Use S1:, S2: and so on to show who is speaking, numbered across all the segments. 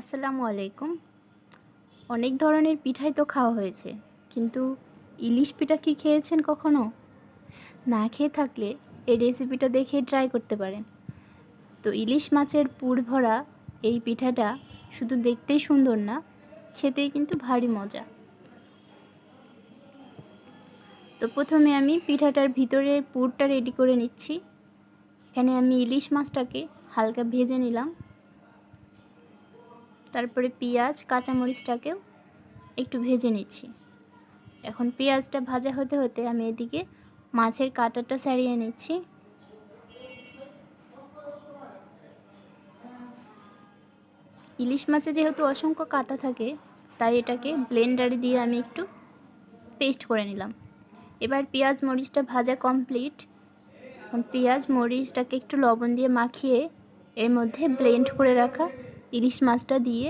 S1: আসসালামু আলাইকুম। অনেক ধরনের পিঠাই তো খাওয়া হয়েছে, কিন্তু ইলিশ পিঠা কি খেয়েছেন কখনো? না খেয়ে থাকলে এই রেসিপিটা দেখে ট্রাই করতে পারেন। তো ইলিশ মাছের পুর ভরা এই পিঠাটা শুধু দেখতেই সুন্দর না, খেতেই কিন্তু ভারী মজা। তো প্রথমে আমি পিঠাটার ভিতরের পুরটা রেডি করে নিচ্ছি। এখানে আমি ইলিশ মাছটাকে হালকা ভেজে নিলাম। তারপরে পেঁয়াজ কাঁচামরিচটাকেও একটু ভেজে নিচ্ছি। এখন পেঁয়াজটা ভাজা হতে হতে আমি এদিকে মাছের কাঁটাটা সারিয়ে নিচ্ছি। ইলিশ মাছে যেহেতু অসংখ্য কাটা থাকে, তাই এটাকে ব্লেন্ডারে দিয়ে আমি একটু পেস্ট করে নিলাম। এবার পেঁয়াজ, মরিচটা ভাজা কমপ্লিট। এখন পেঁয়াজ, মরিচটাকে একটু লবণ দিয়ে মাখিয়ে এর মধ্যে ব্লেন্ড করে রাখা ইলিশ মাছটা দিয়ে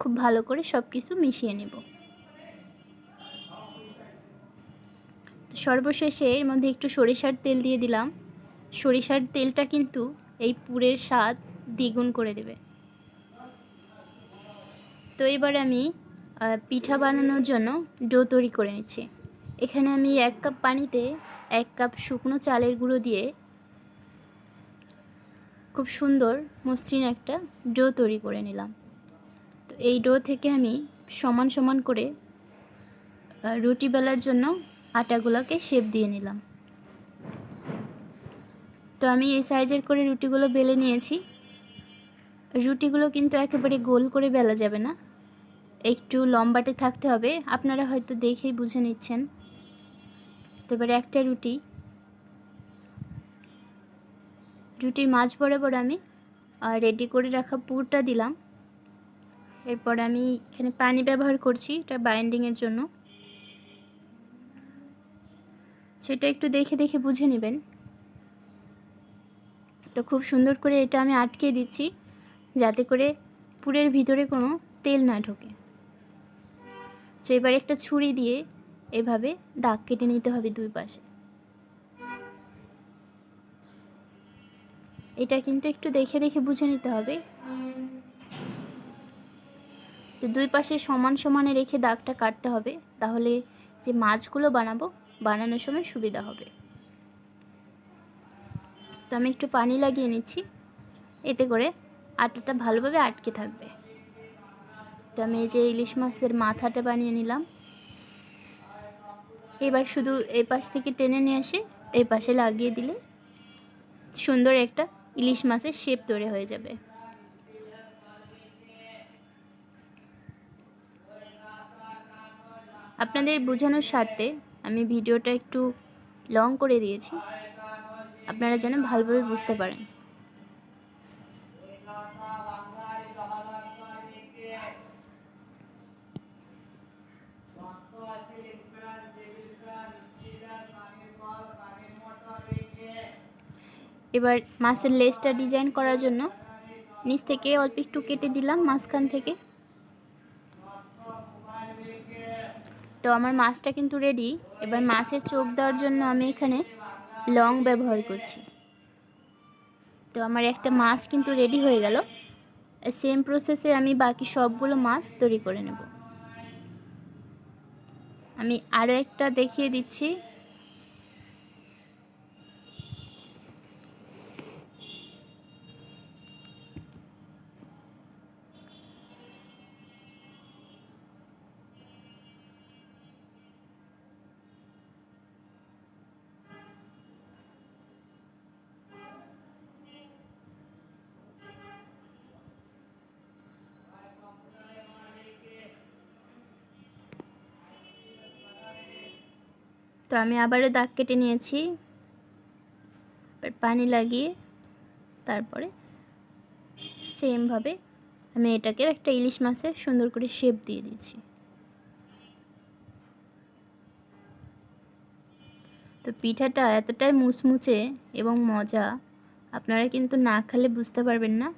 S1: খুব ভালো করে সব কিছু মিশিয়ে নেব। সর্বশেষে এর মধ্যে একটু সরিষার তেল দিয়ে দিলাম। সরিষার তেলটা কিন্তু এই পুরের স্বাদ দ্বিগুণ করে দেবে। তো এবার আমি পিঠা বানানোর জন্য ডো তৈরি করে নিচ্ছি। এখানে আমি এক কাপ পানিতে এক কাপ শুকনো চালের গুঁড়ো দিয়ে খুব সুন্দর মসৃণ একটা ডো তৈরি করে নিলাম। তো এই ডো থেকে আমি সমান সমান করে রুটি বেলার জন্য আটাগুলোকে শেপ দিয়ে নিলাম। তো আমি এই সাইজের করে রুটিগুলো বেলে নিয়েছি। রুটিগুলো কিন্তু একেবারে গোল করে বেলা যাবে না। একটু লম্বাটে থাকতে হবে। আপনারা হয়তো দেখেই বুঝে নিচ্ছেন। তো এবারে একটা রুটি রুটির মাছ বরাবর আমি রেডি করে রাখা পুরটা দিলাম। এরপর আমি এখানে পানি ব্যবহার করছি, এটা বাইন্ডিংয়ের জন্য। সেটা একটু দেখে দেখে বুঝে নেবেন। তো খুব সুন্দর করে এটা আমি আটকে দিচ্ছি, যাতে করে পুরের ভিতরে কোনো তেল না ঢোকে। তো এবার একটা ছুরি দিয়ে এভাবে দাগ কেটে নিতে হবে দুই পাশে। এটা কিন্তু একটু দেখে দেখে বুঝে নিতে হবে। তো দুই পাশে সমান সমানে রেখে দাগটা কাটতে হবে, তাহলে যে মাছগুলো বানাবো, বানানোর সময় সুবিধা হবে। তো আমি একটু পানি লাগিয়ে নিচ্ছি, এতে করে আটাটা ভালোভাবে আটকে থাকবে। তো আমি এই যে ইলিশ মাছের মাথাটা বানিয়ে নিলাম। এবার শুধু এই পাশ থেকে টেনে নিয়ে এসে এই পাশে লাগিয়ে দিলে সুন্দর একটা ইলিশ মাছের শেপ তৈরি হয়ে যাবে। আপনাদের বোঝানোর স্বার্থে আমি ভিডিওটা একটু লং করে দিয়েছি। আপনারা যেন ভালোভাবে বুঝতে পারেন। এবার মাছের লেসটা ডিজাইন করার জন্য নিচ থেকে অল্প একটু কেটে দিলাম মাঝখান থেকে। তো আমার মাছটা কিন্তু রেডি এবার মাছের চোখ দেওয়ার জন্য আমি এখানে লং ব্যবহার করছি। তো আমার একটা মাছ কিন্তু রেডি হয়ে গেল। সেম প্রসেসে আমি বাকি সবগুলো মাছ তৈরি করে নেব। আমি আরও একটা দেখিয়ে দিচ্ছি। তো আমি আবারও দাগ কেটে নিয়েছি। পানি লাগিয়ে তারপরে সেমভাবে আমি এটাকে একটা ইলিশ মাছের সুন্দর করে শেপ দিয়ে দিচ্ছি। তো পিঠাটা এতটাই মুচমুচে এবং মজা, আপনারা কিন্তু না খেলে বুঝতে পারবেন না।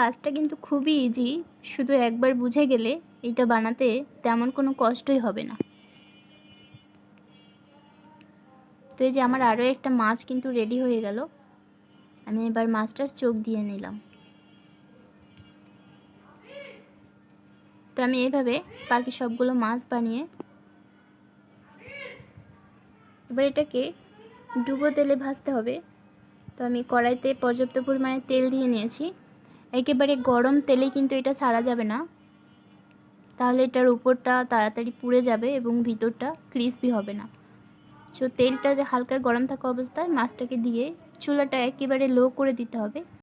S1: কাজটা কিন্তু খুবই ইজি শুধু একবার বুঝে গেলে এটা বানাতে তেমন কোনো কষ্টই হবে না। তো এই যে আমার আরও একটা মাছ কিন্তু রেডি হয়ে গেল। আমি এবার মাছটার চোখ দিয়ে নিলাম। তো আমি এইভাবে বাকি সবগুলো মাছ বানিয়ে এবার এটাকে ডুবো তেলে ভাজতে হবে। তো আমি কড়াইতে পর্যাপ্ত পরিমাণে তেল দিয়ে নিয়েছি। একেবারে গরম তেলে কিন্তু এটা ছাড়া যাবে না। তাহলে এটার উপরটা তাড়াতাড়ি পুড়ে যাবে এবং ভিতরটা ক্রিসপি হবে না। সো তেলটা হালকা গরম থাকা অবস্থায় মাছটাকে দিয়ে চুলাটা একেবারে লো করে দিতে হবে।